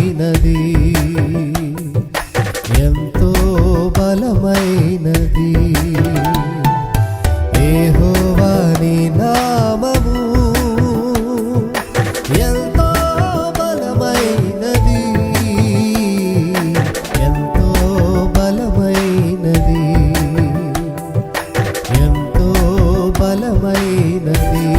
బలమైనది. ఎంతో బలమైనది. ఏహోవాని నామము ఎంతో బలమైనది. ఎంతో బలమైనది. ఎంతో బలమైనది.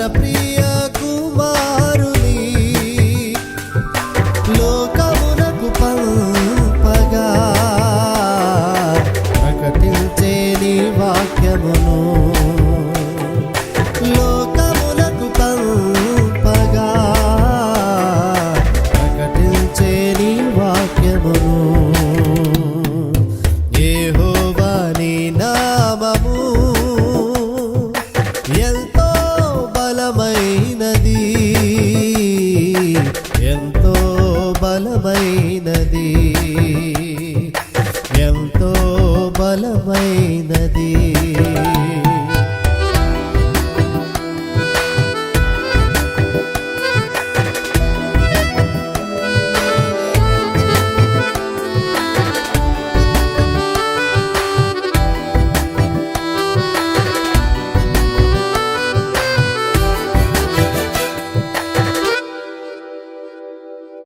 మన ప్రియ కుమారుని లోకమునకు పంపగా ప్రకటించే నీ వాక్యమును. లోకమునకు పంపగా ప్రకటించే నీ వాక్యమును. బలమైనది. ఎంతో బలమైనది.